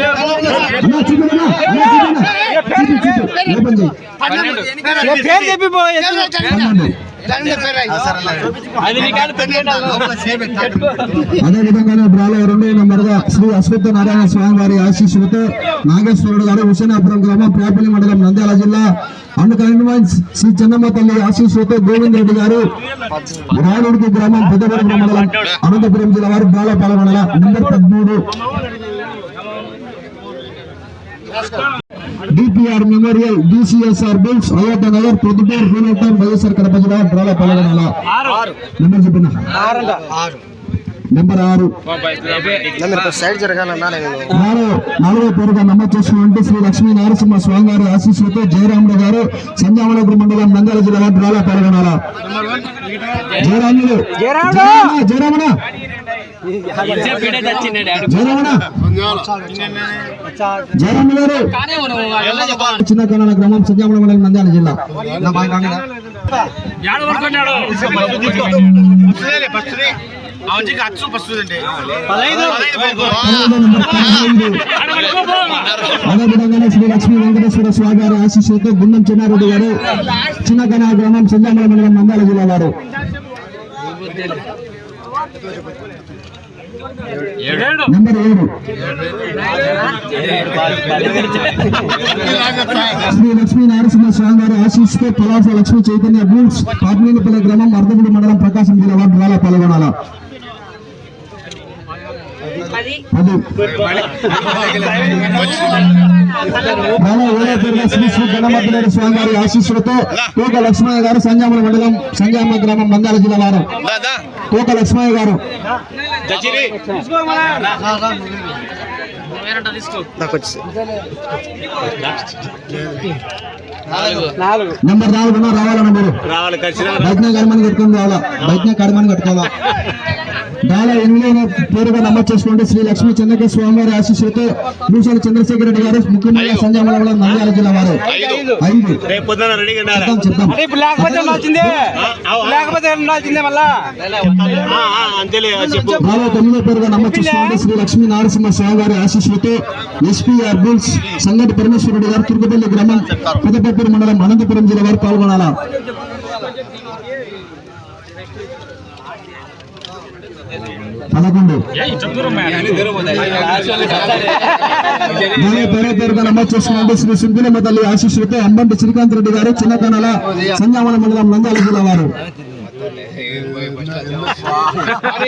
పేరు అదే విధంగానే బ్రాలో రెండో నెంబర్గా శ్రీ అశ్వత్థ నారాయణ స్వామి వారి ఆశీస్సులతో నాగేశ్వరుడు గారు హుసేనాపురం గ్రామం ప్రేపల్లి మండలం నంద్యాల జిల్లా అండ్ కన్వెన్స్ శ్రీ చెన్నమ్మ తల్లి ఆశీస్సులతో గోవింద్ రెడ్డి గారు రాయలుడికి గ్రామం పెద్దవరం మండలం అనంతపురం జిల్లా వారు బ్రాలో పాల్గొనాల నెంబర్ పదమూడు DPR memorial DCSR bills Ayodhya Nagar Proddatur పూనటం వైఎస్ఆర్ కడప జిల్లా బ్రాలో పాల్గొనాల నెంబర్ చెప్పిన నెంబర్ ఆరు. నేను. నాలుగు నాలుగో పేరుగా నమోదు చేసుకున్నట్టు శ్రీ లక్ష్మీ నరసింహ స్వామి గారి ఆశీస్సులతో జయరాముడు గారు సంజామనపురం మండలం నంద్యాల జిల్లా బ్రాలో పాల్గొనాల. జయరాముడు! జయరాముడు! జయరాముడు! చిన్నకొండ గ్రామం సత్యామల మండలం నంద్యాల జిల్లా. అవుజికి అచ్చు వస్తుందండి అదేవిధంగానే శ్రీ లక్ష్మీ వెంకటేశ్వర స్వామి గారి ఆశీస్సులతో గుండం చిన్నారెడ్డి గారు చిన్నకన గ్రామం సింధామల మండలం మందాల జిల్లా వారు. నెంబర్ ఏడు. శ్రీ లక్ష్మీ నరసింహ స్వామి గారి ఆశీస్సుతో పలాస లక్ష్మీ చైతన్య బూట్స్ పాపినేనిపల్లి గ్రామం అర్ధగుడి మండలం ప్రకాశం జిల్లా వార్డు డ్రాలో పాల్గొనాల. పది రామ ఏడో పేరుగా శ్రీ శ్రీ గణమద్దులేరు స్వామి గారి ఆశీస్సులతో తోక లక్ష్మయ్య గారు సంజామల మండలం సంజామ గ్రామం నంద్యాల జిల్లా వారు. తోక లక్ష్మయ్య గారు. నాకు వచ్చి నాలుగు. నెంబర్ నాలుగున్న రావాలన్న మీరు బయటనే కడమని కట్టుకుని రావాలా? బయటనే కడమని కట్టుకోవాలా? దాలా ఎనిమిదో పేరుగా నమోదు చేసుకోండి శ్రీ లక్ష్మీ చంద్రకేశ్వర స్వామి వారి ఆశీస్సులతో భూషాల చంద్రశేఖర రెడ్డి గారు ముఖ్యమంత్రి సంజామల మండలం నంద్యాల జిల్లా వారు. ఐదు. తొమ్మిదో పేరుగా నమోదు చేసుకోండి శ్రీ లక్ష్మీ నరసింహ స్వామి వారి ఆశీస్సులతో ఎస్పీఆర్ బుల్స్ సంగటి పరమేశ్వరరెడ్డి గారు తుర్కపల్లి గ్రామం అనంతపురం మండలం అనంతపురం జిల్లా వారు పాల్గొనాలా? పదకొండు. దాని నమోదు శ్రీ సుబ్బిలమ్మ తల్లి ఆశీస్సులతో అంబంటి శ్రీకాంత్ రెడ్డి గారు చిన్న సంజామల మండలం నందాల జిల్లా వారు.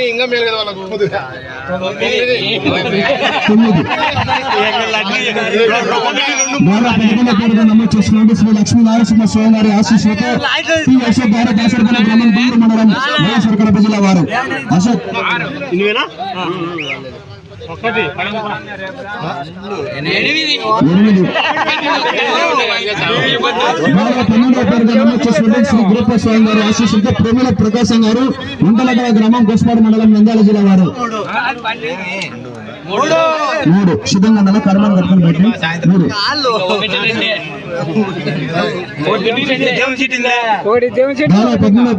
ఇంకా మేలు కదా వాళ్ళకు తొమ్మిది ద్వారా పదకొండో పేరుగా నమోదు చేసుకున్నట్టు శ్రీ లక్ష్మీ నరసింహ స్వామి వారి ఆశీస్సులతో శ్రీ అశోక్ గారు దాసరపల్లి గ్రామం గుంటూరు మండలం వైఎస్ఆర్ కడప జిల్లా వారు అశోక్ నువ్వేనా శ్రీ గురప్ప స్వామి ఆశీస్సులతో ప్రకాశం గారు వంటలగడ గ్రామం గోస్పాడు మండలం నంద్యాల జిల్లా వారు మూడు సిద్ధంగా నెల కర్మను కట్టుకుని పెట్టి మూడు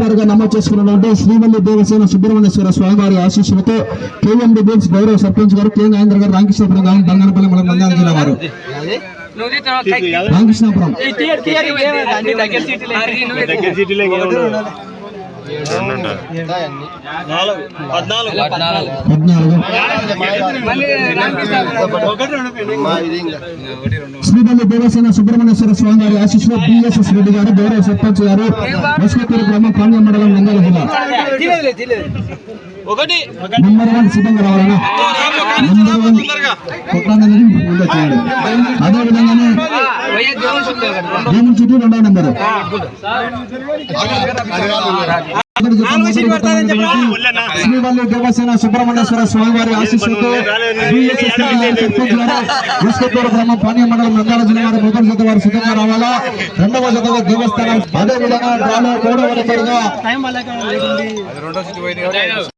పేరుగా నమోదు చేసుకున్నటువంటి శ్రీవల్లి దేవసేన సుబ్రహ్మణ్యేశ్వర స్వామి వారి ఆశీస్సులతో కేఎండి బీన్స్ గౌరవ సర్పంచ్ గారు కే నాగేంద్ర గారు రామకృష్ణపురం గ్రామం బంగారపల్లి మండలం నంద్యాల జిల్లా వారు రామకృష్ణపురం శ్రీవల్లి దేవసేన సుబ్రహ్మణ్యేశ్వర స్వామి వారి ఆశీస్సులో బిఎస్ఎస్ రెడ్డి గారు గౌరవ సర్పంచ్ గారు మస్కపూర్ గ్రామం పాండ్య మండలం నంద్యాల జిల్లా ఒకటి. నెంబర్ వన్ సిద్ధంగా రావాలన్నా నెంబర్ వన్ కొట్టాలని ముందు చేయండి అదే విధంగానే దేవుని చుట్టూ రెండో నెంబరు. శ్రీవల్లి దేవసేన సుబ్రహ్మణ్యేశ్వర స్వామి వారి ఆశీస్సులతో గ్రామం పానీయ మండలం నంద్యాల జిల్లా వారి మొదటి జత వారు సిద్ధంగా రావాలా? రెండవ జతగా దేవస్థానం అదే విధంగా మూడవ